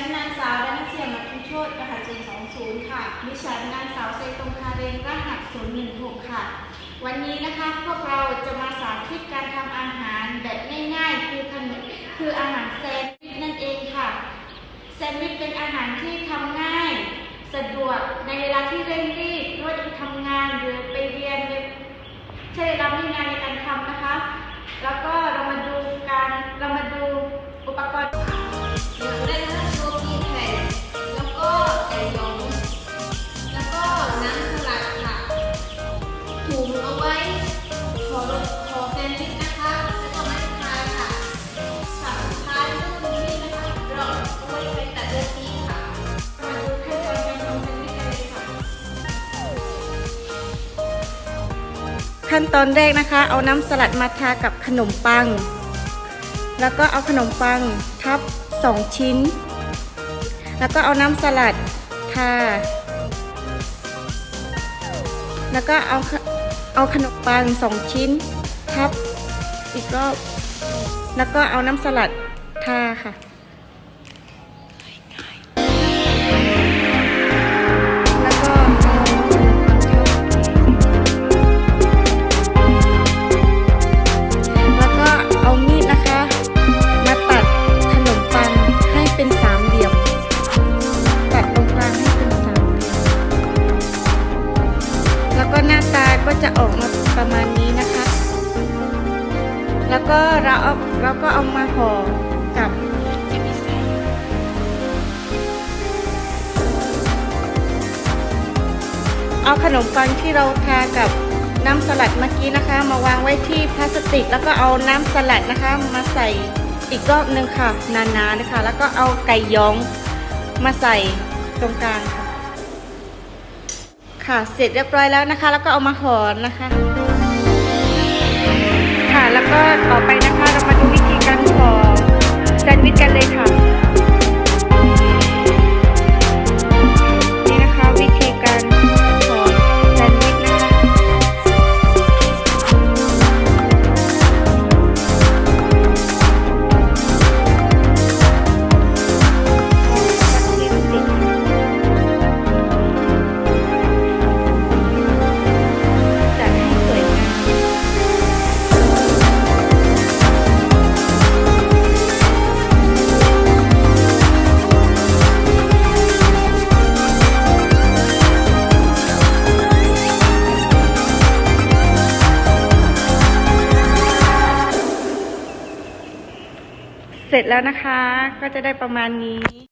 นนางสาวดานเซียมาทุโชตรหัสศูนย์ค่ะมิฉันนางสาวเซตงคาเรนรหัสศูนย์หนึ่งค่ะ วันนี้นะคะพวกเราจะมาสาธิตการทำอาหารแบบง่ายๆ คือขนมคืออาหารแซนด์วิชนั่นเองค่ะ แซนด์วิชเป็นอาหารที่ทำง่าย สะดวกในเวลาที่เร่งรีบไม่ว่าจะไปทำงานหรือไปเรียนใช้เวลาไม่งานในการทำนะคะ แล้วก็ ขั้นตอนแรกนะคะ เอาน้ำสลัดมาทากับขนมปัง แล้วก็เอาขนมปังทับ 2 ชิ้น แล้วก็เอาน้ำสลัดทา แล้วก็เอาเอาขนมปัง 2 ชิ้น ทับอีกรอบ แล้วก็เอาน้ำสลัดทาค่ะ ก็จะออกมาประมาณนี้นะคะ แล้วก็เราเอาเราก็เอามาห่อกับเอาขนมปังที่เราทากับน้ำสลัดเมื่อกี้นะคะ มาวางไว้ที่พลาสติก แล้วก็เอาน้ำสลัดนะคะ มาใส่อีกรอบหนึ่งค่ะนานๆนะคะ แล้วก็เอาไก่ย้องมาใส่ตรงกลางค่ะ ค่ะเสร็จเรียบร้อยแล้วนะคะ แล้วก็เอามาห่อนนะคะ ค่ะแล้วก็ต่อไปนะคะเรามาดูวิธีการห่อแซนด์วิชกันเลยค่ะ เสร็จแล้วนะคะ ก็จะได้ประมาณนี้